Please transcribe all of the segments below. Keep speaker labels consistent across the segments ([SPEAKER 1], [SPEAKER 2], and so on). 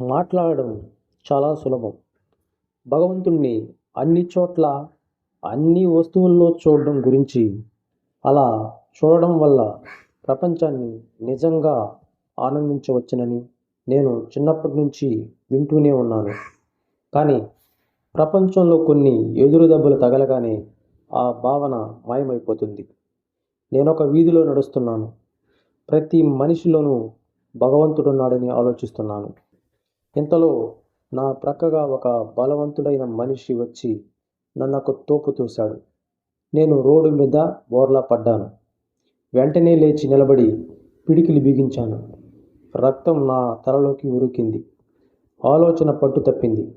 [SPEAKER 1] మాట్లాడడం చాలా సులభం. భగవంతుణ్ణి అన్ని చోట్ల అన్ని వస్తువుల్లో చూడడం గురించి అలా చూడడం వల్ల ప్రపంచాన్ని నిజంగా ఆనందించవచ్చునని నేను చిన్నప్పటి నుంచి వింటూనే ఉన్నాను. కానీ ప్రపంచంలో కొన్ని ఎదురు దెబ్బలు తగలగానే ఆ భావన మాయమైపోతుంది. నేను ఒక వీధిలో నడుస్తున్నాను. ప్రతి మనిషిలోనూ భగవంతుడున్నాడని ఆలోచిస్తున్నాను. ఇంతలో నా ప్రక్కగా ఒక బలవంతుడైన మనిషి వచ్చి నన్ను ఒక తోపు తోశాడు నేను రోడ్డు మీద బోర్లా పడ్డాను. వెంటనే లేచి నిలబడి పిడికిలి బిగించాను. రక్తం నా తలలోకి ఉరికింది. ఆలోచన పట్టు తప్పింది.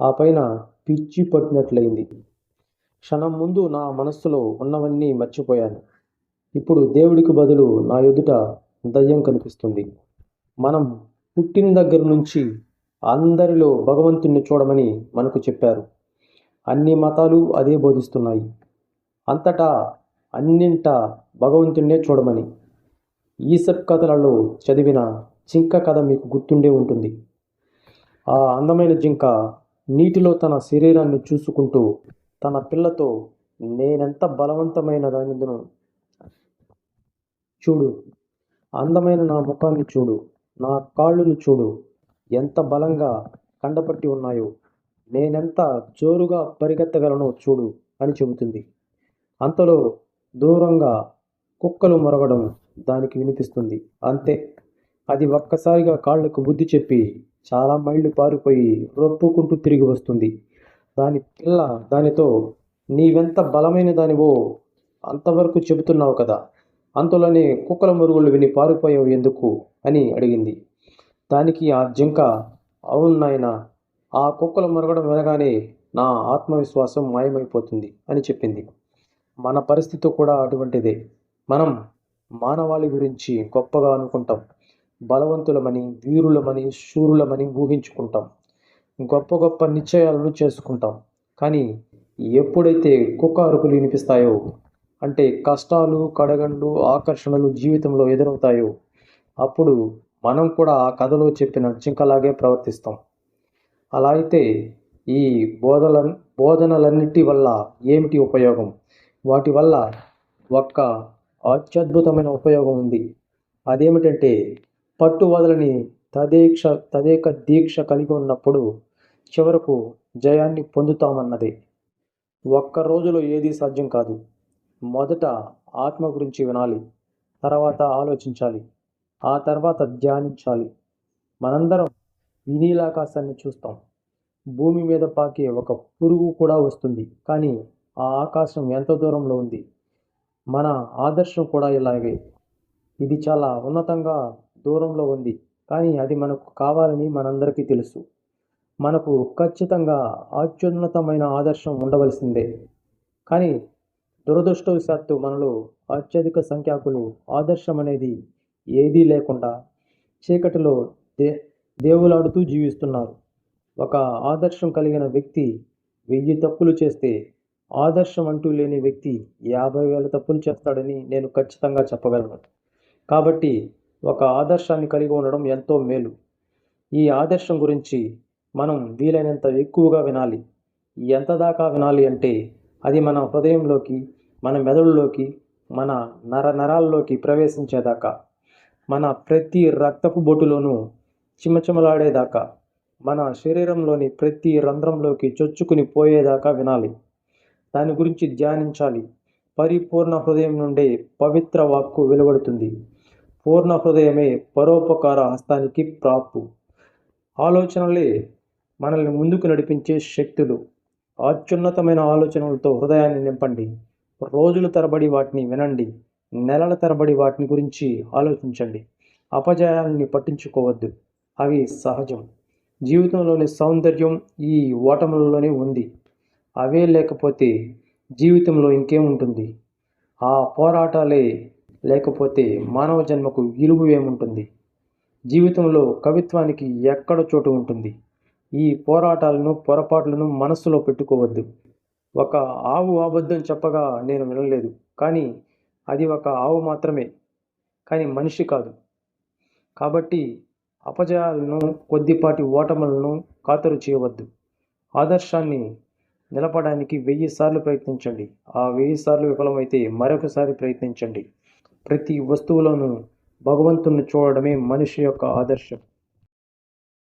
[SPEAKER 1] ఆ పైన పిచ్చి పట్టినట్లయింది. క్షణం ముందు నా మనస్సులో ఉన్నవన్నీ మర్చిపోయాను. ఇప్పుడు దేవుడికి బదులు నా ఎదుట దయ్యం కనిపిస్తుంది. మనం పుట్టిన దగ్గర నుంచి అందరిలో భగవంతుణ్ణి చూడమని మనకు చెప్పారు. అన్ని మతాలు అదే బోధిస్తున్నాయి. అంతటా అన్నింట భగవంతుణ్ణే చూడమని. ఈసప్ కథలలో చదివిన జింక కథ మీకు గుర్తుండే ఉంటుంది. ఆ అందమైన జింక నీటిలో తన శరీరాన్ని చూసుకుంటూ తన పిల్లతో నేనెంత బలవంతమైన దానిదను చూడు. అందమైన నా ముఖాన్ని చూడు. నా కాళ్ళను చూడు. ఎంత బలంగా కండపట్టి ఉన్నాయో. నేనెంత జోరుగా పరిగెత్తగలనో చూడు అని చెబుతుంది. అంతలో దూరంగా కుక్కలు మొరగడం దానికి వినిపిస్తుంది. అంతే. అది ఒక్కసారిగా కాళ్ళకు బుద్ధి చెప్పి చాలా మైళ్ళు పారిపోయి రొప్పుకుంటూ తిరిగి వస్తుంది. దాని పిల్ల దానితో నీవెంత బలమైన దానివో అంతవరకు చెబుతున్నావు కదా. అంతలోనే కుక్కల మురుగులు విని పారిపోయావు ఎందుకు? అని అడిగింది. దానికి ఆ జింక అవును నాయన ఆ కుక్కలు మురగడం వినగానే నా ఆత్మవిశ్వాసం మాయమైపోతుంది అని చెప్పింది. మన పరిస్థితి కూడా అటువంటిదే. మనం మానవాళి గురించి గొప్పగా అనుకుంటాం. బలవంతులమని వీరులమని శూరులమని ఊహించుకుంటాం. గొప్ప గొప్ప నిశ్చయాలను చేసుకుంటాం. కానీ ఎప్పుడైతే కుక్క అరుపులు వినిపిస్తాయో అంటే కష్టాలు కడగండ్లు ఆకర్షణలు జీవితంలో ఎదురవుతాయో అప్పుడు మనం కూడా ఆ కథలో చెప్పిన జింకలాగే ప్రవర్తిస్తాం. అలా అయితే ఈ బోధల బోధనలన్నిటి వల్ల ఏమిటి ఉపయోగం? వాటి వల్ల ఒక్క అత్యద్భుతమైన ఉపయోగం ఉంది. అదేమిటంటే పట్టు వదలని తదేక్ష తదేక దీక్ష కలిగి ఉన్నప్పుడు చివరకు జయాన్ని పొందుతామన్నది. ఒక్క రోజులో ఏది సాధ్యం కాదు. మొదట ఆత్మ గురించి వినాలి తర్వాత ఆలోచించాలి ఆ తర్వాత ధ్యానించాలి. మనందరం వినీలాకాశాన్ని చూస్తాం. భూమి మీద పాకే ఒక పురుగు కూడా వస్తుంది కానీ ఆ ఆకాశం ఎంత దూరంలో ఉంది? మన ఆదర్శం కూడా ఇలాగే. ఇది చాలా ఉన్నతంగా దూరంలో ఉంది కానీ అది మనకు కావాలని మనందరికీ తెలుసు. మనకు ఖచ్చితంగా అత్యున్నతమైన ఆదర్శం ఉండవలసిందే. కానీ దురదృష్టవశాత్తు మనలో అత్యధిక సంఖ్యాకులు ఆదర్శం అనేది ఏదీ లేకుండా చీకటిలో దే దేవులాడుతూ జీవిస్తున్నారు. ఒక ఆదర్శం కలిగిన వ్యక్తి వెయ్యి తప్పులు చేస్తే ఆదర్శం అంటూ లేని వ్యక్తి యాభై వేల తప్పులు చేస్తాడని నేను ఖచ్చితంగా చెప్పగలను. కాబట్టి ఒక ఆదర్శాన్ని కలిగి ఉండడం ఎంతో మేలు. ఈ ఆదర్శం గురించి మనం వీలైనంత ఎక్కువగా వినాలి. ఎంత దాకా వినాలి అంటే అది మన హృదయంలోకి మన మెదడులోకి మన నర నరాల్లోకి ప్రవేశించేదాకా మన ప్రతి రక్తపు బొట్టులోనూ చిమచిమలాడేదాకా మన శరీరంలోని ప్రతి రంధ్రంలోకి చొచ్చుకుని పోయేదాకా వినాలి. దాని గురించి ధ్యానించాలి. పరిపూర్ణ హృదయం నుండే పవిత్ర వాక్కు వెలువడుతుంది. పూర్ణ హృదయమే పరోపకార హస్తానికి ప్రాపు ఆలోచనలే మనల్ని ముందుకు నడిపించే శక్తులు. అత్యున్నతమైన ఆలోచనలతో హృదయాన్ని నింపండి. రోజుల తరబడి వాటిని వినండి. నెలల తరబడి వాటిని గురించి ఆలోచించండి. అపజయాలని పట్టించుకోవద్దు. అవి సహజం. జీవితంలోని సౌందర్యం ఈ ఓటములలోనే ఉంది. అవే లేకపోతే జీవితంలో ఇంకేముంటుంది ఆ పోరాటాలే లేకపోతే మానవ జన్మకు విలువ ఏముంటుంది? జీవితంలో కవిత్వానికి ఎక్కడ చోటు ఉంటుంది? ఈ పోరాటాలను పొరపాట్లను మనస్సులో పెట్టుకోవద్దు. ఒక ఆవు అబద్ధం చెప్పగా నేను వినలేదు. కానీ అది ఒక ఆవు మాత్రమే. కానీ మనిషి కాదు. కాబట్టి అపజయాలను కొద్దిపాటి ఓటములను ఖాతరు చేయవద్దు. ఆదర్శాన్ని నిలపడానికి వెయ్యి సార్లు ప్రయత్నించండి. ఆ వెయ్యి సార్లు విఫలమైతే మరొకసారి ప్రయత్నించండి. ప్రతి వస్తువులోనూ భగవంతుణ్ణి చూడడమే మనిషి యొక్క ఆదర్శం.